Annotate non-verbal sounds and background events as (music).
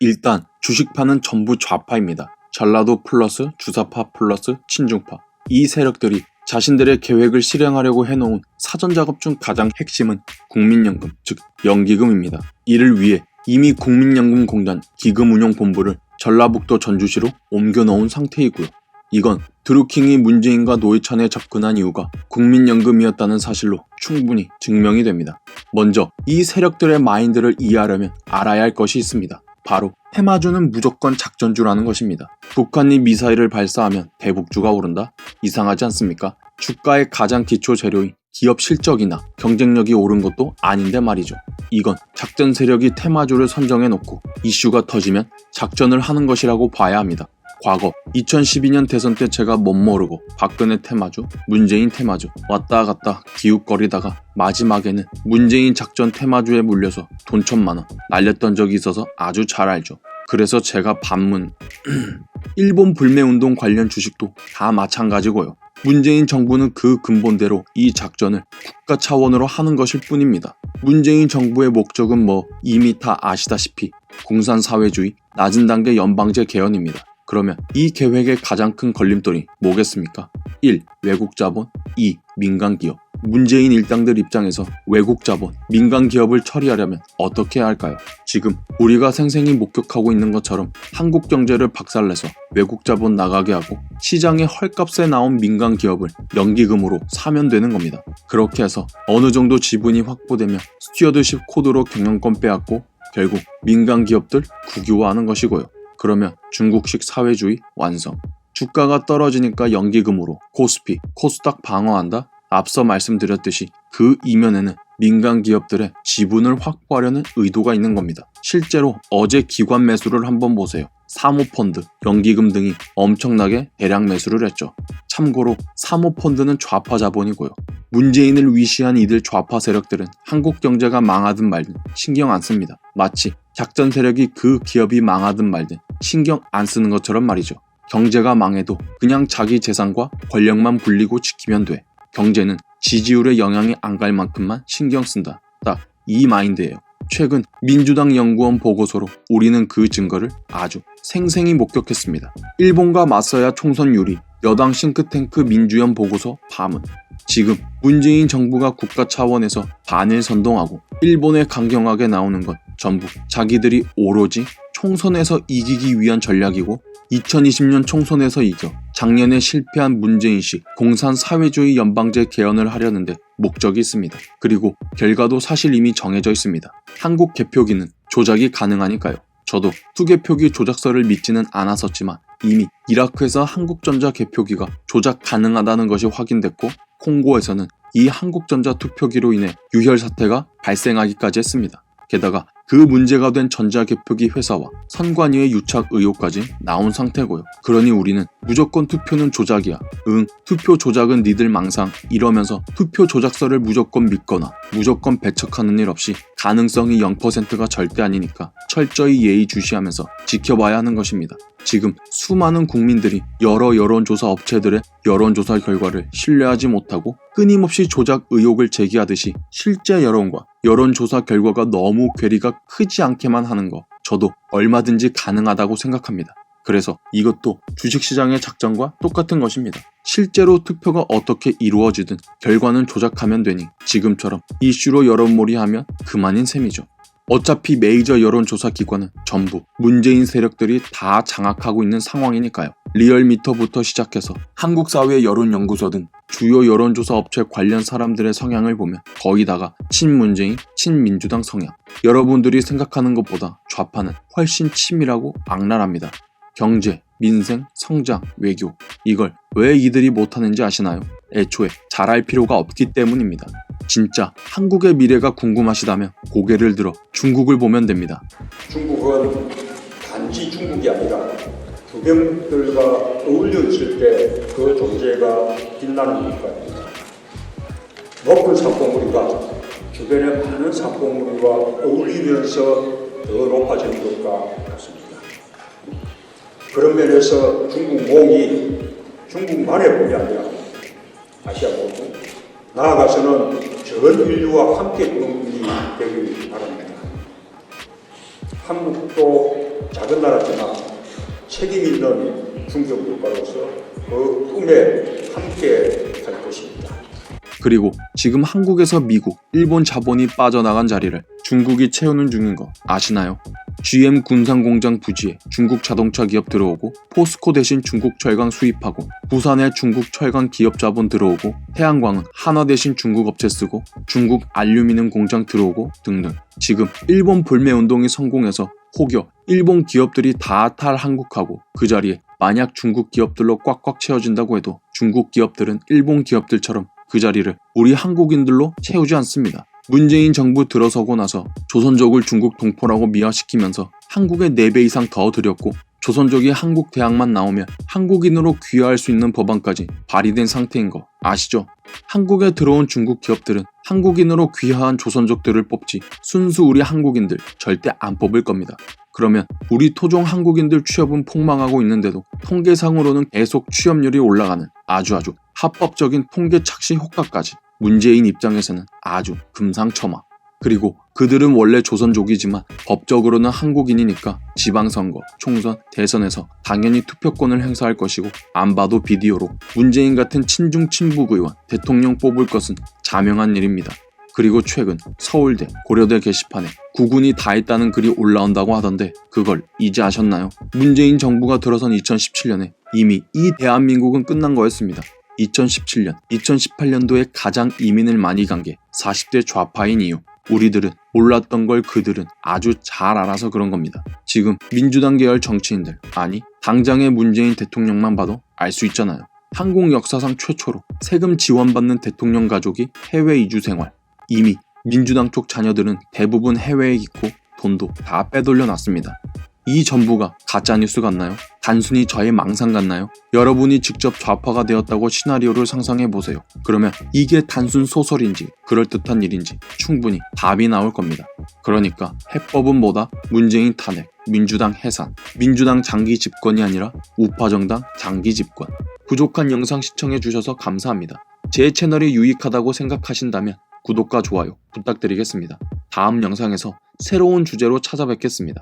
일단 주식파는 전부 좌파입니다. 전라도 플러스 주사파 플러스 친중파. 이 세력들이 자신들의 계획을 실행하려고 해놓은 사전 작업 중 가장 핵심은 국민연금, 즉 연기금입니다. 이를 위해 이미 국민연금공단 기금운용본부를 전라북도 전주시로 옮겨놓은 상태이고요. 이건 드루킹이 문재인과 노회찬에 접근한 이유가 국민연금이었다는 사실로 충분히 증명이 됩니다. 먼저 이 세력들의 마인드를 이해하려면 알아야 할 것이 있습니다. 바로 테마주는 무조건 작전주라는 것입니다. 북한이 미사일을 발사하면 대북주가 오른다? 이상하지 않습니까? 주가의 가장 기초 재료인 기업 실적이나 경쟁력이 오른 것도 아닌데 말이죠. 이건 작전 세력이 테마주를 선정해 놓고 이슈가 터지면 작전을 하는 것이라고 봐야 합니다. 과거 2012년 대선 때 제가 못 모르고 박근혜 테마주, 문재인 테마주 왔다 갔다 기웃거리다가 마지막에는 문재인 작전 테마주에 물려서 돈 천만 원 날렸던 적이 있어서 아주 잘 알죠. 그래서 제가 반문 (clears throat) 일본 불매운동 관련 주식도 다 마찬가지고요. 문재인 정부는 그 근본대로 이 작전을 국가 차원으로 하는 것일 뿐입니다. 문재인 정부의 목적은 뭐 이미 다 아시다시피 공산사회주의 낮은 단계 연방제 개헌입니다. 그러면 이 계획의 가장 큰 걸림돌이 뭐겠습니까? 1. 외국 자본 2. 민간 기업 문재인 일당들 입장에서 외국 자본, 민간 기업을 처리하려면 어떻게 해야 할까요? 지금 우리가 생생히 목격하고 있는 것처럼 한국 경제를 박살내서 외국 자본 나가게 하고 시장에 헐값에 나온 민간 기업을 연기금으로 사면 되는 겁니다. 그렇게 해서 어느 정도 지분이 확보되면 스튜어드십 코드로 경영권 빼앗고 결국 민간 기업들 국유화하는 것이고요. 그러면 중국식 사회주의 완성. 주가가 떨어지니까 연기금으로 코스피, 코스닥 방어한다? 앞서 말씀드렸듯이 그 이면에는 민간 기업들의 지분을 확보하려는 의도가 있는 겁니다. 실제로 어제 기관 매수를 한번 보세요. 사모펀드, 연기금 등이 엄청나게 대량 매수를 했죠. 참고로 사모펀드는 좌파 자본이고요. 문재인을 위시한 이들 좌파 세력들은 한국 경제가 망하든 말든 신경 안 씁니다. 마치 작전 세력이 그 기업이 망하든 말든 신경 안 쓰는 것처럼 말이죠. 경제가 망해도 그냥 자기 재산과 권력만 불리고 지키면 돼. 경제는 지지율에 영향이 안 갈 만큼만 신경 쓴다. 딱 이 마인드예요. 최근 민주당 연구원 보고서로 우리는 그 증거를 아주 생생히 목격했습니다. 일본과 맞서야 총선 유리, 여당 싱크탱크 민주연 보고서 파문. 지금 문재인 정부가 국가 차원에서 반일 선동하고 일본에 강경하게 나오는 건 전부 자기들이 오로지 총선에서 이기기 위한 전략이고 2020년 총선에서 이겨 작년에 실패한 문재인식 공산 사회주의 연방제 개헌을 하려는데 목적이 있습니다. 그리고 결과도 사실 이미 정해져 있습니다. 한국 개표기는 조작이 가능하니까요. 저도 투개표기 조작서를 믿지는 않았었지만 이미 이라크에서 한국전자 개표기가 조작 가능하다는 것이 확인됐고 콩고에서는 이 한국전자 투표기로 인해 유혈 사태가 발생하기까지 했습니다. 게다가 그 문제가 된 전자개표기 회사와 선관위의 유착 의혹까지 나온 상태고요. 그러니 우리는 무조건 투표는 조작이야. 응, 투표 조작은 니들 망상. 이러면서 투표 조작서를 무조건 믿거나 무조건 배척하는 일 없이 가능성이 0%가 절대 아니니까 철저히 예의 주시하면서 지켜봐야 하는 것입니다. 지금 수많은 국민들이 여러 여론조사 업체들의 여론조사 결과를 신뢰하지 못하고 끊임없이 조작 의혹을 제기하듯이 실제 여론과 여론조사 결과가 너무 괴리가 크지 않게만 하는 거 저도 얼마든지 가능하다고 생각합니다. 그래서 이것도 주식시장의 작전과 똑같은 것입니다. 실제로 투표가 어떻게 이루어지든 결과는 조작하면 되니 지금처럼 이슈로 여론몰이 하면 그만인 셈이죠. 어차피 메이저 여론조사 기관은 전부 문재인 세력들이 다 장악하고 있는 상황이니까요. 리얼미터부터 시작해서 한국사회 여론연구소 등 주요 여론조사 업체 관련 사람들의 성향을 보면 거의 다가 친문재인, 친민주당 성향. 여러분들이 생각하는 것보다 좌파는 훨씬 치밀하고 악랄합니다. 경제, 민생, 성장, 외교. 이걸 왜 이들이 못하는지 아시나요? 애초에 잘할 필요가 없기 때문입니다. 진짜 한국의 미래가 궁금하시다면 고개를 들어 중국을 보면 됩니다. 중국은 단지 중국이 아니라 주변들과 어울려 있을 때 그 존재가 빛나는 국가입니다. 높은 산봉우리가 주변의 많은 산봉우리와 어울리면서 더 높아지는 것과 같습니다. 그런 면에서 중국 몽이 중국만의 몽이 아니라 아시아 몽 나아가서는 전 인류와 함께 국이 되길 바랍니다. 한국도 작은 나라지만 책임 있는 중견 국가로서 그 꿈에 함께 갈 것입니다. 그리고 지금 한국에서 미국, 일본 자본이 빠져나간 자리를 중국이 채우는 중인 거 아시나요? GM 군산공장 부지에 중국 자동차 기업 들어오고 포스코 대신 중국 철강 수입하고 부산에 중국 철강 기업 자본 들어오고 태양광은 한화 대신 중국 업체 쓰고 중국 알루미늄 공장 들어오고 등등 지금 일본 불매 운동이 성공해서 혹여 일본 기업들이 다 탈 한국하고 그 자리에 만약 중국 기업들로 꽉꽉 채워진다고 해도 중국 기업들은 일본 기업들처럼 그 자리를 우리 한국인들로 채우지 않습니다. 문재인 정부 들어서고 나서 조선족을 중국 동포라고 미화시키면서 한국에 4배 이상 더 들였고 조선족이 한국 대학만 나오면 한국인으로 귀화할 수 있는 법안까지 발의된 상태인 거 아시죠? 한국에 들어온 중국 기업들은 한국인으로 귀화한 조선족들을 뽑지 순수 우리 한국인들 절대 안 뽑을 겁니다. 그러면 우리 토종 한국인들 취업은 폭망하고 있는데도 통계상으로는 계속 취업률이 올라가는 아주 아주 합법적인 통계 착시 효과까지 문재인 입장에서는 아주 금상첨화. 그리고 그들은 원래 조선족이지만 법적으로는 한국인이니까 지방선거, 총선, 대선에서 당연히 투표권을 행사할 것이고 안 봐도 비디오로 문재인 같은 친중 친북 의원 대통령 뽑을 것은 자명한 일입니다. 그리고 최근 서울대, 고려대 게시판에 구군이 다 했다는 글이 올라온다고 하던데 그걸 이제 아셨나요? 문재인 정부가 들어선 2017년에 이미 이 대한민국은 끝난 거였습니다. 2017년, 2018년도에 가장 이민을 많이 간 게 40대 좌파인 이유. 우리들은 몰랐던 걸 그들은 아주 잘 알아서 그런 겁니다. 지금 민주당 계열 정치인들, 아니, 당장의 문재인 대통령만 봐도 알 수 있잖아요. 한국 역사상 최초로 세금 지원받는 대통령 가족이 해외 이주 생활. 이미 민주당 쪽 자녀들은 대부분 해외에 있고 돈도 다 빼돌려 놨습니다. 이 전부가 가짜뉴스 같나요? 단순히 저의 망상 같나요? 여러분이 직접 좌파가 되었다고 시나리오를 상상해 보세요. 그러면 이게 단순 소설인지 그럴듯한 일인지 충분히 답이 나올 겁니다. 그러니까 해법은 뭐다? 문재인 탄핵, 민주당 해산, 민주당 장기 집권이 아니라 우파 정당 장기 집권. 부족한 영상 시청해 주셔서 감사합니다. 제 채널이 유익하다고 생각하신다면 구독과 좋아요 부탁드리겠습니다. 다음 영상에서 새로운 주제로 찾아뵙겠습니다.